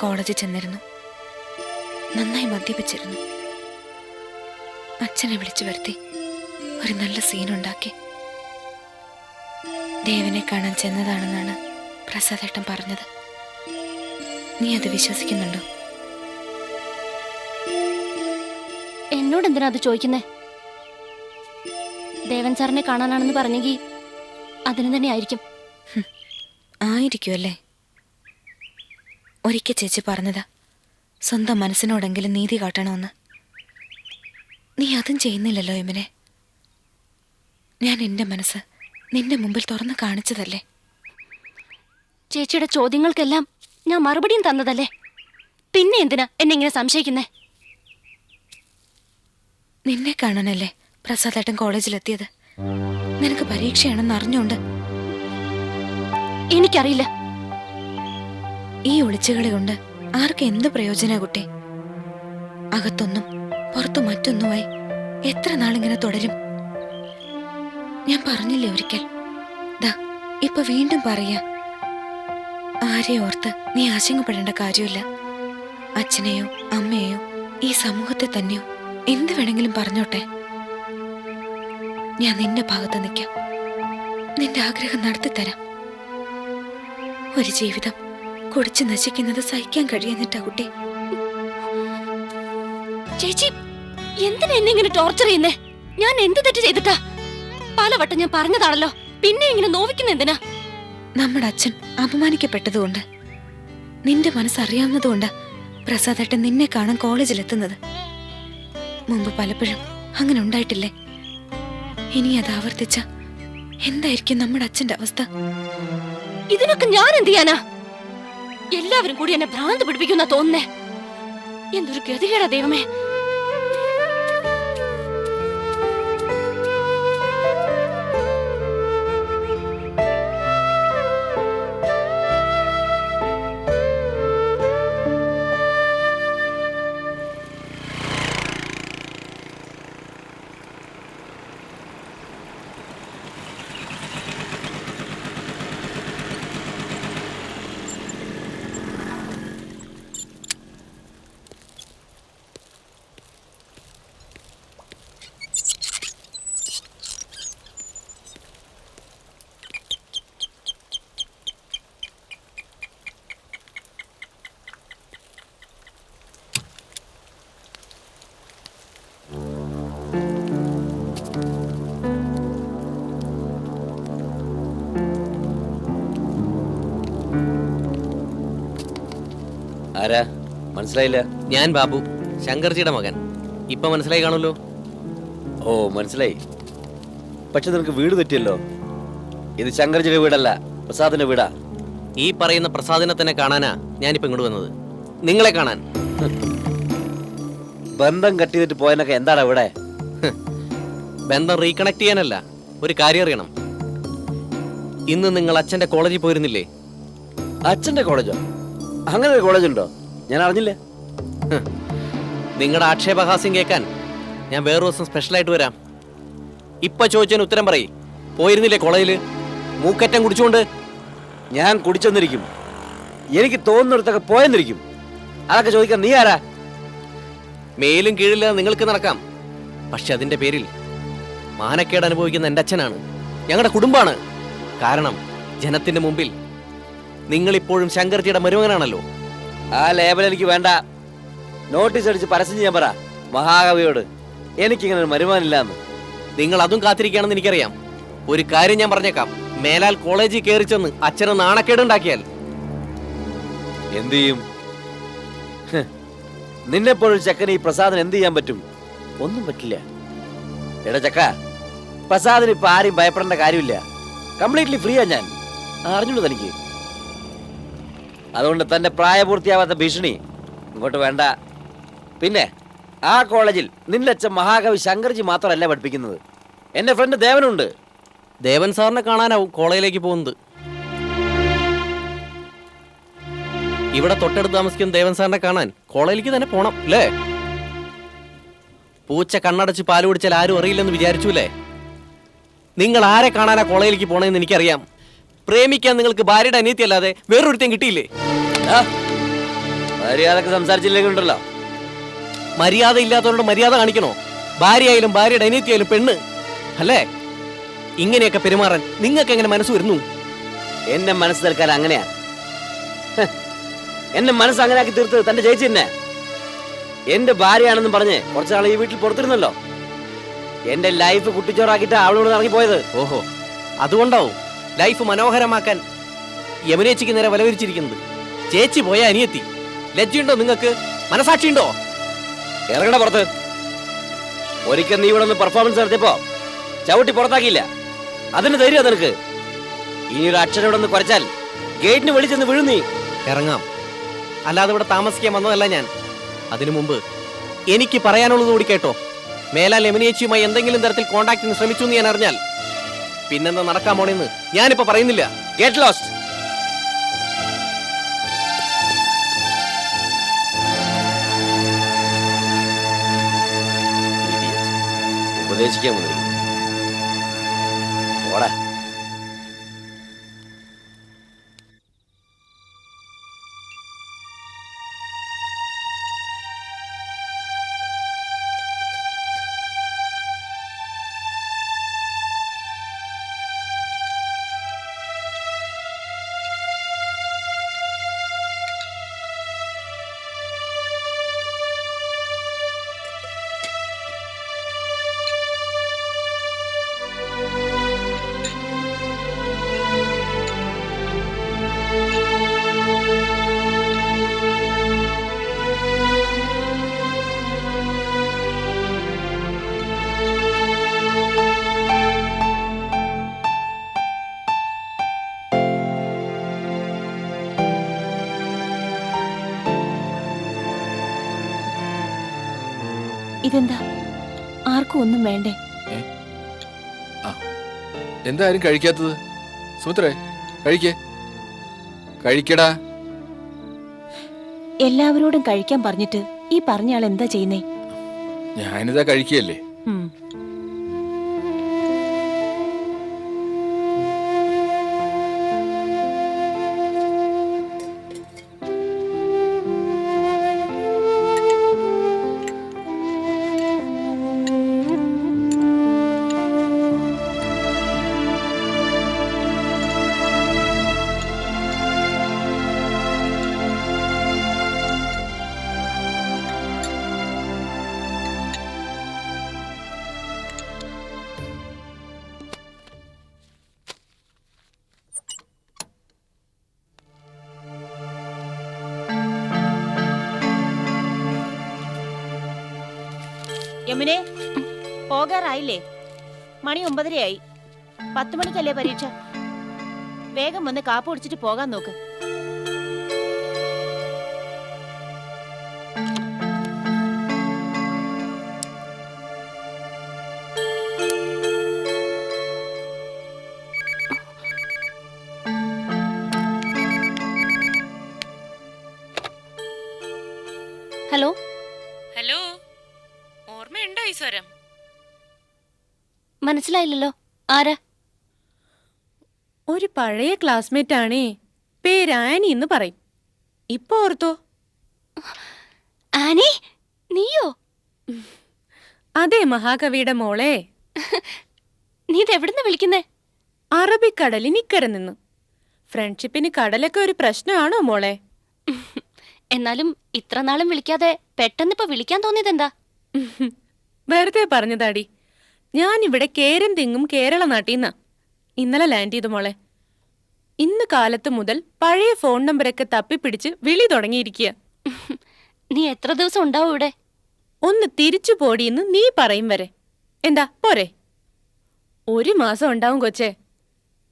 കോളേജിൽ ചെന്നിരുന്നു. നന്നായി മദ്യപിച്ചിരുന്നു. അച്ഛനെ വിളിച്ചു വരുത്തി ഒരു നല്ല സീനുണ്ടാക്കി ദേവനെ കാണാൻ ചെന്നതാണെന്നാണ് പ്രസാദേട്ടൻ പറഞ്ഞത്. നീ അത് വിശ്വസിക്കുന്നുണ്ടോ? എന്നോട് എന്തിനാ അത് ചോദിക്കുന്നേ? ദേവൻ സാറിനെ കാണാനാണെന്ന് പറഞ്ഞെങ്കിൽ അതിന് തന്നെ ആയിരിക്കും. ആയിരിക്കുമല്ലേ ഒരിക്കൽ ചേച്ചി പറഞ്ഞതാ. സ്വന്തം മനസ്സിനോടെങ്കിലും നീതി കാട്ടണമെന്ന്. നീ അതും ചെയ്യുന്നില്ലല്ലോ ഇമനെ ഞാൻ എന്റെ മനസ്സ് നിന്റെ മുമ്പിൽ തുറന്ന് കാണിച്ചതല്ലേ? ചേച്ചിയുടെ ചോദ്യങ്ങൾക്കെല്ലാം ഞാൻ മറുപടിയും തന്നതല്ലേ? പിന്നെ എന്തിനാ എന്നെ ഇങ്ങനെ സംശയിക്കുന്നേ? നിന്നെ കാണാനല്ലേ പ്രസാദേട്ടൻ കോളേജിലെത്തിയത്? നിനക്ക് പരീക്ഷയാണെന്ന് അറിഞ്ഞുകൊണ്ട്? എനിക്കറിയില്ല. ഈ ഒളിച്ചുകളി കൊണ്ട് ആർക്ക് എന്ത് പ്രയോജന കുട്ടി? അകത്തൊന്നും പുറത്തു മറ്റൊന്നുമായി എത്ര നാളിങ്ങനെ തുടരും? ഞാൻ പറഞ്ഞില്ലേ ഒരിക്കൽ. ദാ ഇപ്പൊ വീണ്ടും പറയാ. ആരെ ഓർത്ത് നീ ആശങ്കപ്പെടേണ്ട കാര്യമില്ല. അച്ഛനെയോ അമ്മയെയോ ഈ സമൂഹത്തെ തന്നെയോ എന്ത് വേണമെങ്കിലും പറഞ്ഞോട്ടെ. ഞാൻ നിന്റെ ഭാഗത്ത് നിൽക്കാം. നിന്റെ ആഗ്രഹം നടത്തിത്തരാം. ഒരു ജീവിതം കുടിച്ചു നശിക്കുന്നത് സഹിക്കാൻ കഴിയുന്നിട്ടാ കുട്ടി. ചേച്ചി എന്തിനാ എന്നെ ഇങ്ങനെ ടോർച്ചർ ചെയ്യുന്നേ? ഞാൻ എന്ത് തെറ്റ് ചെയ്തിട്ടാ? പലവട്ടം ഞാൻ പറഞ്ഞതാണല്ലോ പിന്നെ ഇങ്ങനെ നോവിക്കുന്ന എന്തിനാ? നമ്മുടെ അച്ഛൻ അപമാനിക്കപ്പെട്ടതുകൊണ്ട് നിന്റെ മനസ്സറിയാവുന്നതുകൊണ്ട് പ്രസാദേട്ടൻ നിന്നെ കാണാൻ കോളേജിലെത്തുന്നത്. മുമ്പ് പലപ്പോഴും അങ്ങനെ ഉണ്ടായിട്ടില്ലേ? ഇനി അത് ആവർത്തിച്ച എന്തായിരിക്കും നമ്മുടെ അച്ഛന്റെ അവസ്ഥ? ഇതിനൊക്കെ ഞാൻ എന്ത് ചെയ്യാനാ? എല്ലാവരും കൂടി എന്നെ ഭ്രാന്ത് പിടിപ്പിക്കുന്ന തോന്നുന്നേ. എന്തൊരു ഗതികേടാ ദൈവമേ. മനസ്സിലായില്ല. ഞാൻ ബാബു ശങ്കർജിയുടെ മകൻ. ഇപ്പൊ മനസ്സിലായി കാണുമല്ലോ? ഓ മനസ്സിലായി. പക്ഷെ നിനക്ക് വീട് തെറ്റിയല്ലോ? ഇത് ശങ്കർജിയുടെ വീടല്ല പ്രസാദിന്റെ വീടാ. ഈ പറയുന്ന പ്രസാദിനെ തന്നെ കാണാനാ ഞാനിപ്പോ ഇങ്ങോട്ട് വന്നത്. നിങ്ങളെ കാണാൻ. ബന്ധം കട്ടിയിട്ട് പോയനൊക്കെ എന്താണ് ഇവിടെ? ബന്ധം റീകണക്ട് ചെയ്യാനല്ല ഒരു കാര്യം അറിയണം. ഇന്ന് നിങ്ങൾ അച്ഛന്റെ കോളേജിൽ പോയിരുന്നില്ലേ? അച്ഛന്റെ കോളേജോ? അങ്ങനെ ഒരു കോളേജ് ഉണ്ടോ ഞാൻ അറിഞ്ഞില്ല നിങ്ങളുടെ ആക്ഷേപഹാസ്യം കേൾക്കാൻ ഞാൻ വേറെ ദിവസം സ്പെഷ്യലായിട്ട് വരാം. ഇപ്പൊ ചോദിച്ചതിന് ഉത്തരം പറയും. പോയിരുന്നില്ലേ കോളേജിൽ മൂക്കറ്റം കുടിച്ചുകൊണ്ട് ഞാൻ കുടിച്ചെന്നിരിക്കും. എനിക്ക് തോന്നുന്നിടത്തൊക്കെ പോയെന്നിരിക്കും. അതൊക്കെ ചോദിക്കാൻ നീ ആരാ? മേലും കീഴില്ലാതെ നിങ്ങൾക്ക് നടക്കാം. പക്ഷെ അതിന്റെ പേരിൽ മാനക്കേട് അനുഭവിക്കുന്ന എന്റെ അച്ഛനാണ്. ഞങ്ങളുടെ കുടുംബമാണ് കാരണം ജനത്തിന്റെ മുമ്പിൽ നിങ്ങളിപ്പോഴും ശങ്കർജിയുടെ മരുമകനാണല്ലോ. ആ ലേബൽ എനിക്ക് വേണ്ട. നോട്ടീസ് അടിച്ച് പരസ്യം ചെയ്യാൻ പറ. മഹാകവിയോട്. എനിക്കിങ്ങനെ ഒരു മരുമാനില്ലാന്ന് നിങ്ങൾ അതും കാത്തിരിക്കുകയാണെന്ന് എനിക്കറിയാം. ഒരു കാര്യം ഞാൻ പറഞ്ഞേക്കാം. മേലാൽ കോളേജിൽ കയറി ചെന്ന് അച്ഛന് നാണക്കേട് ഉണ്ടാക്കിയാൽ. എന്ത് ചെയ്യും. നിന്നെപ്പോഴൊരു ചക്കന് ഈ പ്രസാദിന് എന്ത് ചെയ്യാൻ പറ്റും? ഒന്നും പറ്റില്ല. എടാ ചക്ക പ്രസാദിന് ഇപ്പൊ ആരെയും ഭയപ്പെടേണ്ട കാര്യമില്ല. കംപ്ലീറ്റ്ലി ഫ്രീയാ ഞാൻ. അറിഞ്ഞുള്ളൂ തനിക്ക്. അതുകൊണ്ട് തന്റെ പ്രായപൂർത്തിയാവാത്ത ഭീഷണി ഇങ്ങോട്ട് വേണ്ട. പിന്നെ ആ കോളേജിൽ നിന്റെ അച്ഛൻ മഹാകവി ശങ്കർജി മാത്രമല്ല പഠിപ്പിക്കുന്നത്. എന്റെ ഫ്രണ്ട് ദേവനുണ്ട്. ദേവൻ സാറിനെ കാണാനാവും കോളേജിലേക്ക് പോകുന്നത്. ഇവിടെ തൊട്ടടുത്ത് താമസിക്കുന്ന ദേവൻ സാറിനെ കാണാൻ കോളേജിലേക്ക് തന്നെ പോണം അല്ലേ? പൂച്ച കണ്ണടച്ച് പാൽ കുടിച്ചാൽ ആരും അറിയില്ലെന്ന് വിചാരിച്ചു അല്ലേ നിങ്ങൾ ആരെ കാണാനാ കോളേജിലേക്ക് പോണേന്ന് എനിക്കറിയാം. പ്രേമിക്കാൻ നിങ്ങൾക്ക് ഭാര്യയുടെ അനിയത്തി അല്ലാതെ വേറൊരുത്തേം കിട്ടിയില്ലേ മര്യാദയ്ക്ക് സംസാരിച്ചില്ലെങ്കിൽ ഉണ്ടല്ലോ. മര്യാദ ഇല്ലാത്തവരോട് മര്യാദ കാണിക്കണോ? ഭാര്യയായാലും ഭാര്യയുടെ അനിയത്തിയായാലും പെണ്ണ്. അല്ലേ? ഇങ്ങനെയൊക്കെ പെരുമാറാൻ നിങ്ങൾക്ക് എങ്ങനെ മനസ്സ് വരുന്നു? എന്റെ മനസ്സ് തൽക്കാലം അങ്ങനെയാ. എന്റെ എന്നെ മനസ്സ് അങ്ങനെ ആക്കി തീർത്തത് തന്റെ ചേച്ചി എന്റെ ഭാര്യയാണെന്നും പറഞ്ഞ് കുറച്ചാൾ ഈ വീട്ടിൽ പുറത്തിരുന്നല്ലോ. എന്റെ ലൈഫ് കുട്ടിച്ചോറാക്കിട്ട് അവളോട് ഇറങ്ങിപ്പോയത്. ഓഹോ. അതുകൊണ്ടാവും. ലൈഫ് മനോഹരമാക്കാൻ യമുനേച്ചിക്ക് നേരെ വലവരിച്ചിരിക്കുന്നത്. ചേച്ചി പോയ അനിയത്തി. ലജ്ജയുണ്ടോ നിങ്ങൾക്ക്? മനസാക്ഷിയുണ്ടോ? ഇറങ്ങണ പുറത്ത്. ഒരിക്കൽ നീ ഇവിടെ ഒന്ന് പെർഫോമൻസ് നടത്തിയപ്പോ ചവിട്ടി പുറത്താക്കിയില്ല. അതിന് ധൈര്യം നിനക്ക്. ഇനി ഒരു അക്ഷരം ഇവിടെ ഒന്ന് കുറച്ചാൽ ഗേറ്റിന് വിളിച്ചെന്ന് വിഴുന്നി നീ. ഇറങ്ങാം. അല്ലാതെ ഇവിടെ താമസിക്കാൻ വന്നതല്ല ഞാൻ. അതിനു മുമ്പ് എനിക്ക് പറയാനുള്ളത് കൂടി കേട്ടോ. മേലാൽ യമുനേച്ചിയുമായി എന്തെങ്കിലും തരത്തിൽ കോണ്ടാക്ടിന് ശ്രമിച്ചു എന്ന് ഞാൻ അറിഞ്ഞാൽ പിന്നെന്താ നടക്കാൻ പോണെന്ന്? ഞാനിപ്പോ പറയുന്നില്ല. ഗെറ്റ് ലോസ്റ്റ് ഉപദേശിക്കാൻ വന്നിരിക്കുന്നു. പോടാ. ഇതെന്താ ആർക്കും ഒന്നും വേണ്ടേ? എന്തായാലും കഴിക്കാത്തത്? സുമിത്രേ കഴിക്കേ. കഴിക്കടാ. എല്ലാവരോടും കഴിക്കാൻ പറഞ്ഞിട്ട് ഈ പറഞ്ഞ ആൾ എന്താ ചെയ്യുന്നേ? ഞാനിതാ കഴിക്കുകയല്ലേ. യമുനെ പോകാറായില്ലേ? മണി ഒമ്പതരയായി. പത്ത് മണിക്കല്ലേ പരീക്ഷ? വേഗം വന്ന് കാപ്പ് കുടിച്ചിട്ട് പോകാൻ നോക്ക്. മനസ്സിലായില്ലല്ലോ. ആരാ? ഒരു പഴയ ക്ലാസ്മേറ്റ് ആണേ പേര് ആനി എന്ന് പറയും. ഇപ്പൊ ഓർത്തോ? ആനി? നീയോ? അതെ മഹാകവിയുടെ മോളെ. നീ ഇതെവിടുന്ന് വിളിക്കുന്നേ? അറബിക്കടലിനിക്കര നിന്ന്. ഫ്രണ്ട്ഷിപ്പിന് കടലൊക്കെ ഒരു പ്രശ്നമാണോ മോളെ? എന്നാലും ഇത്ര നാളും വിളിക്കാതെ പെട്ടെന്നിപ്പോ വിളിക്കാൻ തോന്നിയതെന്താ? വെറുതെ പറഞ്ഞതാടി. ഞാൻ ഇവിടെ കേരം തിങ്ങും കേരള നാട്ടീന്നാ. ഇന്നലെ ലാൻഡ് ചെയ്തു മോളെ. ഇന്ന് കാലത്ത് മുതൽ പഴയ ഫോൺ നമ്പരൊക്കെ തപ്പിപ്പിടിച്ച് വിളി തുടങ്ങിയിരിക്കുക നീ എത്ര ദിവസം ഉണ്ടാവും ഇവിടെ? ഒന്ന് തിരിച്ചു പോടിയെന്ന് നീ പറയും വരെ. എന്താ പോരെ. ഒരു മാസം ഉണ്ടാവും കൊച്ചേ.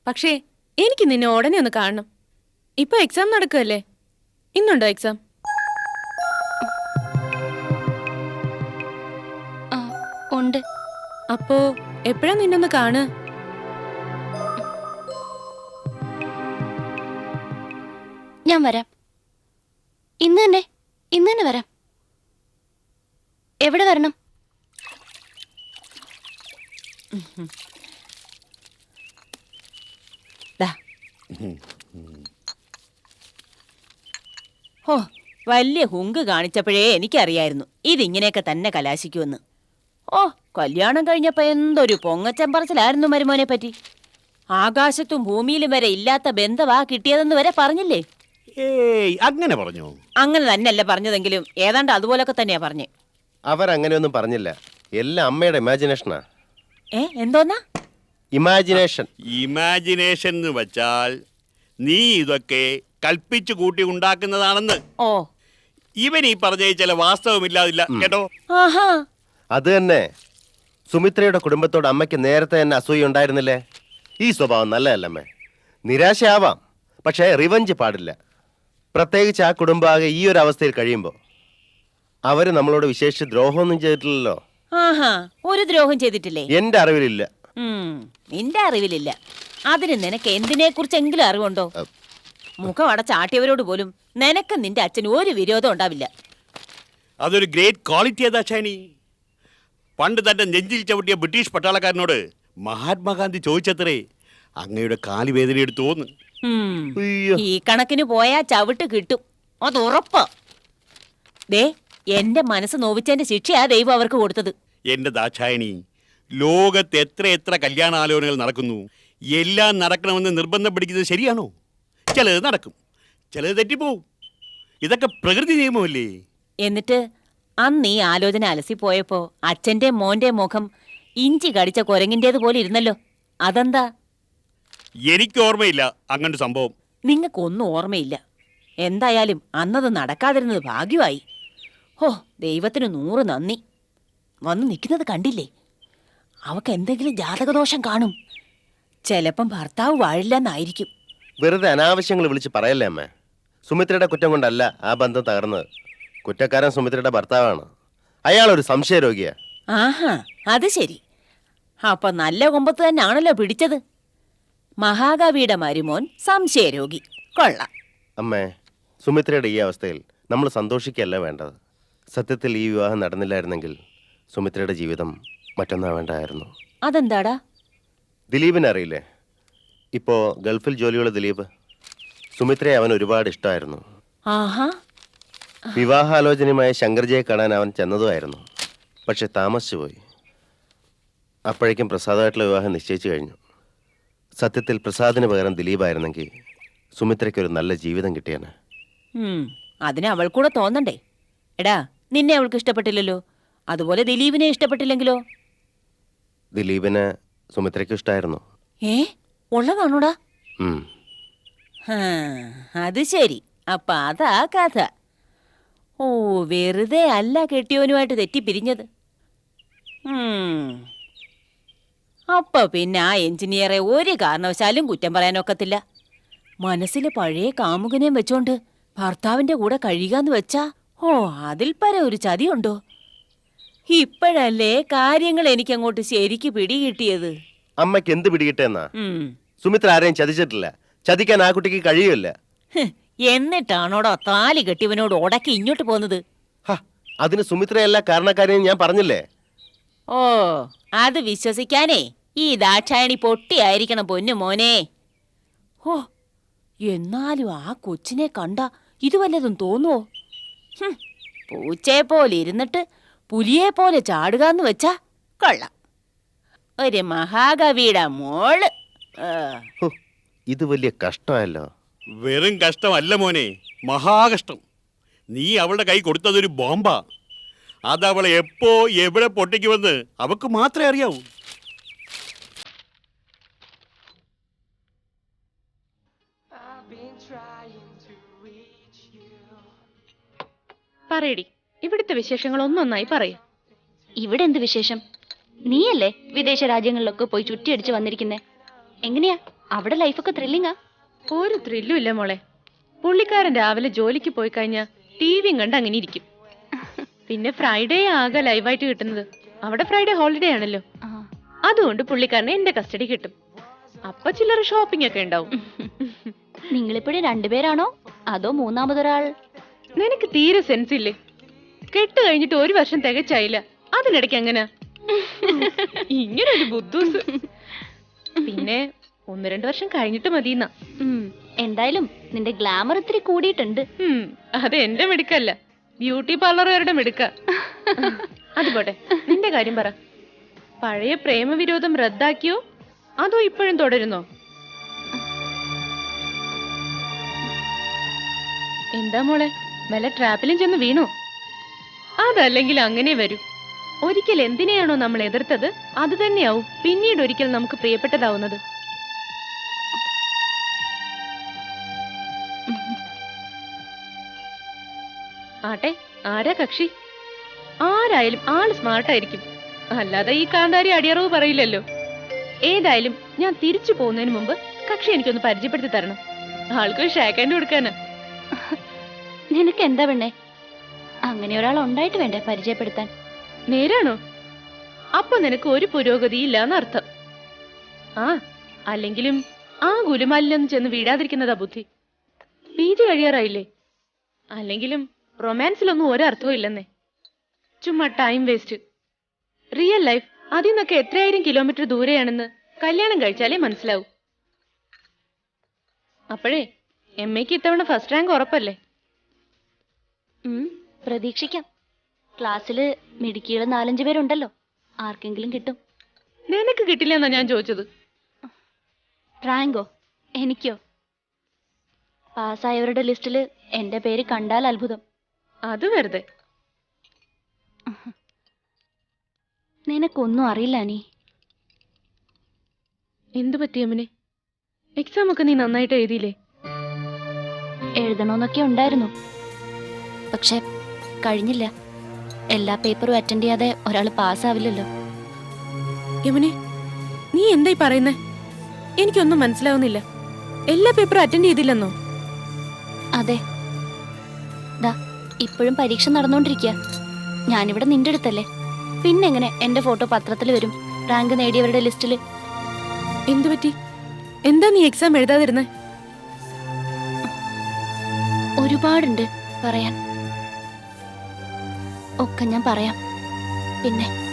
പക്ഷേ എനിക്ക് നിന്നെ ഉടനെ ഒന്ന് കാണണം. ഇപ്പൊ എക്സാം നടക്കുമല്ലേ ഇന്നുണ്ടോ എക്സാം അപ്പോ എപ്പോഴാ നിന്നൊന്ന് കാണ്? ഞാൻ വരാം. ഇന്ന് തന്നെ ഇന്ന് തന്നെ വരാം. എവിടെ വരണം? ഓ വലിയ ഹുങ്ക് കാണിച്ചപ്പോഴേ എനിക്കറിയായിരുന്നു. ഇതിങ്ങനെയൊക്കെ തന്നെ കലാശിക്കുമെന്ന്. ഓ കല്യാണം കഴിഞ്ഞപ്പോ എന്തൊരു പൊങ്ങച്ചമ്പറച്ചിലായിരുന്നു മരുമോനെ പറ്റി. ആകാശത്തും ഭൂമിയിലും വരെ ഇല്ലാത്ത ബന്ധവാ കിട്ടിയതെന്ന് വരെ പറഞ്ഞില്ലേ? ഏയ് അങ്ങനെ പറഞ്ഞു? അങ്ങനെ തന്നെയല്ല പറഞ്ഞതെങ്കിലും ഏതാണ്ട് അതുപോലൊക്കെ തന്നെയാ പറഞ്ഞേ. അവരങ്ങനെയൊന്നും പറഞ്ഞില്ല. എല്ലാം അമ്മയുടെ ഇമാജിനേഷനാ ഏ എന്തോന്നാ? ഇമാജിനേഷൻ ഇമാജിനേഷൻ എന്ന് വെച്ചാൽ നീ ഇതൊക്കെ കൽപ്പിച്ചു കൂട്ടി ഉണ്ടാക്കുന്നതാണെന്ന്. ഓ. ഇവൻ ഈ പറഞ്ഞ ചില വാസ്തവമില്ലാതില്ല കേട്ടോ? ആഹാ. അത് തന്നെ. സുമിത്രയുടെ കുടുംബത്തോട് അമ്മയ്ക്ക് നേരത്തെ തന്നെ അസൂയ ഉണ്ടായിരുന്നില്ലേ? ഈ സ്വഭാവം നല്ലതല്ലമ്മേ. നിരാശയാവാം പക്ഷേ റിവഞ്ച് പാടില്ല. പ്രത്യേകിച്ച് ആ കുടുംബാകെ ഈ ഒരു അവസ്ഥയിൽ കഴിയുമ്പോൾ അവർ നമ്മളോട് വിശേഷിച്ച് ദ്രോഹമൊന്നും ചെയ്തിട്ടില്ലല്ലോ? ആഹാ ഒരു ദ്രോഹം ചെയ്തിട്ടില്ലേ? എന്റെ അറിവിലില്ല. ഉം, നിന്റെ അറിവിലില്ല. അതിന് നിനക്ക് എന്തിനെ കുറിച്ചെങ്കിലും അറിവുണ്ടോ മുഖം അടച്ചാട്ടിയവരോട് പോലും നിനക്ക് നിന്റെ അച്ഛന് ഒരു വിരോധം ഉണ്ടാവില്ല. അതൊരു ഗ്രേറ്റ് ക്വാളിറ്റി ഏതാ ഷാനി? പണ്ട് തന്റെ നെഞ്ചിൽ ചവിട്ടിയ ബ്രിട്ടീഷ് പട്ടാളക്കാരനോട് മഹാത്മാഗാന്ധി ചോദിച്ചത്രേ അങ്ങയുടെ കാലുവേദന എടുത്തോന്ന് ഈ കണക്കിന് പോയാ ചവിട്ട് കിട്ടും. അത് ഉറപ്പ്. ദേ എന്റെ മനസ്സ് നോവിച്ചതിന്റെ ശിക്ഷയാ ദൈവം അവർക്ക് കൊടുത്തത്. എന്റെ ദാക്ഷായണി ലോകത്ത് എത്ര എത്ര കല്യാണാലോചനകൾ നടക്കുന്നു. എല്ലാം നടക്കണമെന്ന് നിർബന്ധം പിടിക്കുന്നത് ശരിയാണോ? ചിലത് നടക്കും ചിലത് തെറ്റിപ്പോവും. ഇതൊക്കെ പ്രകൃതി നിയമമല്ലേ? എന്നിട്ട് അന്ന് ഈ ആലോചന അലസിപ്പോയപ്പോ അച്ഛന്റെ മോന്റെ മുഖം ഇഞ്ചി കടിച്ച കൊരങ്ങിന്റേത് പോലെ ഇരുന്നല്ലോ. അതെന്താ? എനിക്ക് ഓർമ്മയില്ല അങ്ങനെ സംഭവം. നിങ്ങൾക്കൊന്നും ഓർമ്മയില്ല. എന്തായാലും അന്നത് നടക്കാതിരുന്നത് ഭാഗ്യമായി. ഹോ ദൈവത്തിന് നൂറ് നന്ദി. വന്ന് നിൽക്കുന്നത് കണ്ടില്ലേ? അവക്ക് എന്തെങ്കിലും ജാതകദോഷം കാണും. ചിലപ്പം ഭർത്താവ് വാഴില്ലെന്നായിരിക്കും. വെറുതെ അനാവശ്യങ്ങൾ വിളിച്ച് പറയല്ലേ അമ്മ? സുമിത്രയുടെ കുറ്റം കൊണ്ടല്ല ആ ബന്ധം തകർന്നത്. കുറ്റക്കാരൻ സുമിത്രയുടെ ഭർത്താവാണ്. അയാൾ ഒരു സംശയ രോഗിയാ ആഹാ അത് ശരി. അപ്പൊ നല്ല കൊമ്പത്ത് തന്നെയാണല്ലോ പിടിച്ചത്. മഹാകവിയുടെ മരുമോൻ സംശയരോഗി. കൊള്ളാം. അമ്മേ സുമിത്രയുടെ ഈ അവസ്ഥയിൽ നമ്മൾ സന്തോഷിക്കുകയല്ല വേണ്ടത്. സത്യത്തിൽ ഈ വിവാഹം നടന്നില്ലായിരുന്നെങ്കിൽ സുമിത്രയുടെ ജീവിതം മറ്റൊന്നാവേണ്ടായിരുന്നു. അതെന്താടാ? ദിലീപിനെ അറിയില്ലേ? ഇപ്പോൾ ഗൾഫിൽ ജോലിയുള്ള ദിലീപ്. സുമിത്രയെ അവൻ ഒരുപാട് ഇഷ്ടമായിരുന്നു. ആഹാ വിവാഹാലോചനയുമായ ശങ്കർജയെ കാണാൻ അവൻ ചെന്നതുമായിരുന്നു. പക്ഷെ താമസിച്ചു പോയി. അപ്പോഴേക്കും പ്രസാദമായിട്ടുള്ള വിവാഹം നിശ്ചയിച്ചു കഴിഞ്ഞു. സത്യത്തിൽ പ്രസാദിന് പകരം ദിലീപായിരുന്നെങ്കിൽ സുമിത്രയ്ക്ക് ഒരു നല്ല ജീവിതം കിട്ടിയാണ് അതിന് അവൾ അവൾക്കൂടെ തോന്നണ്ടേ. എടാ നിന്നെ അവൾക്ക് ഇഷ്ടപ്പെട്ടില്ലല്ലോ. അതുപോലെ ദിലീപിനെ ഇഷ്ടപ്പെട്ടില്ലെങ്കിലോ? ദിലീപിന് സുമിത്രയ്ക്ക് ഇഷ്ടമായിരുന്നു ഏ ഉള്ളതാണോടാ? അത് ശരി. അപ്പൊ അതാ കഥ. ഓ വെറുതെ അല്ല കെട്ടിയോനുമായിട്ട് തെറ്റിപ്പിരിഞ്ഞത്. അപ്പൊ പിന്നെ ആ എഞ്ചിനീയറെ ഒരു കാരണവശാലും കുറ്റം പറയാനൊക്കത്തില്ല മനസ്സിലെ പഴയ കാമുകനെയും വെച്ചോണ്ട് ഭർത്താവിന്റെ കൂടെ കഴിയുകാന്ന് വെച്ചാ ഓ അതിൽ പര ഒരു ചതിയുണ്ടോ? ഇപ്പോഴല്ലേ കാര്യങ്ങൾ എനിക്ക് അങ്ങോട്ട് ശരിക്ക് പിടികിട്ടിയത്? അമ്മയ്ക്ക് എന്ത് പിടികിട്ടെന്നാ? സുമിത്ര ആരെയും ചതിച്ചിട്ടില്ല. ചതിക്കാൻ ആ കുട്ടിക്ക് കഴിയുമല്ല എന്നിട്ടാണോടോ താലി കെട്ടിയവനോട് ഉടക്കി ഇങ്ങോട്ട് പോന്നത് അതിന് സുമിത്രയല്ല കാരണക്കാരെയും ഞാൻ പറഞ്ഞില്ലേ? ഓ അത് വിശ്വസിക്കാനേ. ഈ ദാക്ഷായണി പൊട്ടിയായിരിക്കണം പൊന്നു മോനെ. ഓ എന്നാലും ആ കൊച്ചിനെ കണ്ട ഇത് വല്ലതും തോന്നുവോ? പൂച്ചയെ പോലെ ഇരുന്നിട്ട് പുലിയെ പോലെ ചാടുക എന്ന് വെച്ചാ കൊള്ളാം. ഒരു മഹാകവിയുടെ മോൾ. ഇത് വലിയ കഷ്ടമല്ലോ വെറും കഷ്ടമല്ല മോനെ മഹാകഷ്ടം. നീ അവളുടെ കൈ കൊടുത്തതൊരു ബോംബാ. അതവളെ എപ്പോ എവിടെ പൊട്ടിക്കുമെന്ന് അവക്ക് മാത്രമേ അറിയാവൂ. പറയടി ഇവിടുത്തെ വിശേഷങ്ങൾ ഒന്നൊന്നായി പറയും. ഇവിടെ എന്ത് വിശേഷം? നീയല്ലേ വിദേശ രാജ്യങ്ങളിലൊക്കെ പോയി ചുറ്റിയടിച്ച് വന്നിരിക്കുന്നേ? എങ്ങനെയാ? അവിടെ ലൈഫൊക്കെ ത്രില്ലിങ്ങാ ഒരു ത്രില്ലും ഇല്ല മോളെ. പുള്ളിക്കാരൻ രാവിലെ ജോലിക്ക് പോയി കഴിഞ്ഞാൽ ടി വിയും കണ്ട് അങ്ങനെ ഇരിക്കും. പിന്നെ ഫ്രൈഡേ ആകെ ലൈവായിട്ട് കിട്ടുന്നത് അവിടെ ഫ്രൈഡേ ഹോളിഡേ ആണല്ലോ. അതുകൊണ്ട് പുള്ളിക്കാരനെ എന്റെ കസ്റ്റഡി കിട്ടും. അപ്പൊ ചില്ലറ ഷോപ്പിംഗ് ഒക്കെ ഉണ്ടാവും. നിങ്ങളിപ്പോഴും രണ്ടുപേരാണോ അതോ മൂന്നാമതൊരാൾ? നിനക്ക് തീരെ സെൻസ് ഇല്ലേ? കെട്ട് കഴിഞ്ഞിട്ട് ഒരു വർഷം തികച്ചായില്ല. അതിനിടയ്ക്ക് അങ്ങനെ ഇങ്ങനെ ഒരു പിന്നെ ഒന്ന് രണ്ട് വർഷം കഴിഞ്ഞിട്ട് മതിയെന്നാ. എന്തായാലും നിന്റെ ഗ്ലാമർ ഇത്തിരി കൂടിയിട്ടുണ്ട്. അത് എന്റെ മിടുക്കല്ല. ബ്യൂട്ടി പാർലറുകാരുടെ മിടുക്ക. അത് പോട്ടെ. നിന്റെ കാര്യം പറ. പഴയ പ്രേമവിരോധം റദ്ദാക്കിയോ? അതോ ഇപ്പോഴും തുടരുന്നോ? എന്താ മോളെ? വല്ല ട്രാപ്പിലും ചെന്ന് വീണോ? അതല്ലെങ്കിൽ അങ്ങനെ വരൂ. ഒരിക്കൽ എന്തിനെയാണോ നമ്മൾ എതിർത്തത്? അത് തന്നെയാവും. പിന്നീട് ഒരിക്കൽ നമുക്ക് പ്രിയപ്പെട്ടതാവുന്നത്. ആട്ടെ ആരാ കക്ഷി? ആരായാലും ആൾ സ്മാർട്ടായിരിക്കും. അല്ലാതെ ഈ കാന്താരി അടിയറവ് പറയില്ലല്ലോ. ഏതായാലും ഞാൻ തിരിച്ചു പോകുന്നതിന് മുമ്പ് കക്ഷി എനിക്കൊന്ന് പരിചയപ്പെടുത്തി തരണം. ആൾക്ക് ഷേക്ക് ഹാൻഡ് കൊടുക്കാനാ നിനക്ക് എന്താ പെണ്ണേ? അങ്ങനെ ഒരാൾ ഉണ്ടായിട്ട് വേണ്ടേ പരിചയപ്പെടുത്താൻ? നേരാണോ? അപ്പൊ നിനക്ക് ഒരു പുരോഗതി ഇല്ലാന്നർത്ഥം ആ അല്ലെങ്കിലും ആ ഗുലുമാലിലൊന്നും ചെന്ന് വീഴാതിരിക്കുന്നതാ ബുദ്ധി. പി ജി കഴിയാറായില്ലേ? അല്ലെങ്കിലും റൊമാൻസിലൊന്നും ഒരർത്ഥവും ഇല്ലെന്നേ ചുമ്മാ ടൈം വേസ്റ്റ് റിയൽ ലൈഫ് അതിൽ നിന്നൊക്കെ എത്രയായിരം കിലോമീറ്റർ ദൂരെയാണെന്ന് കല്യാണം കഴിച്ചാലേ മനസ്സിലാവൂ. അപ്പോഴേ എം എക്ക് ഇത്തവണ ഫസ്റ്റ് റാങ്ക് ഉറപ്പല്ലേ? പ്രതീക്ഷിക്കാം. ക്ലാസ്സിൽ മിടുക്കിയുള്ള നാലഞ്ച് പേരുണ്ടല്ലോ. ആർക്കെങ്കിലും കിട്ടും. നിനക്ക് കിട്ടില്ല എന്നാ ഞാൻ ചോദിച്ചത്. റാങ്കോ എനിക്കോ? പാസ്സായവരുടെ ലിസ്റ്റിൽ എന്റെ പേര് കണ്ടാൽ അത്ഭുതം. അത് വെറുതെ. നിനക്കൊന്നും അറിയില്ല നീ എന്തു പറ്റിയമ്മനെ എക്സാം ഒക്കെ നീ നന്നായിട്ട് എഴുതിയില്ലേ? എഴുതണമെന്നൊക്കെ ഉണ്ടായിരുന്നു. പക്ഷെ കഴിഞ്ഞില്ല. എല്ലാ പേപ്പറും അറ്റൻഡ് ചെയ്യാതെ ഒരാൾ പാസ്സാവില്ലല്ലോ. യമുനെ നീ എന്തായി പറയുന്നേ? എനിക്കൊന്നും മനസ്സിലാവുന്നില്ല. എല്ലാ പേപ്പറും അറ്റൻഡ് ചെയ്തില്ലെന്നോ? അതെ. ഇപ്പോഴും പരീക്ഷ നടന്നുകൊണ്ടിരിക്കുക. ഞാനിവിടെ നിന്റെ അടുത്തല്ലേ? പിന്നെങ്ങനെ എന്റെ ഫോട്ടോ പത്രത്തിൽ വരും. റാങ്ക് നേടിയവരുടെ ലിസ്റ്റിൽ. എന്തു പറ്റി? എന്താ നീ എക്സാം എഴുതാതിരുന്നേ? ഒരുപാടുണ്ട് പറയാൻ. ഒക്കെ ഞാൻ പറയാം. പിന്നെ?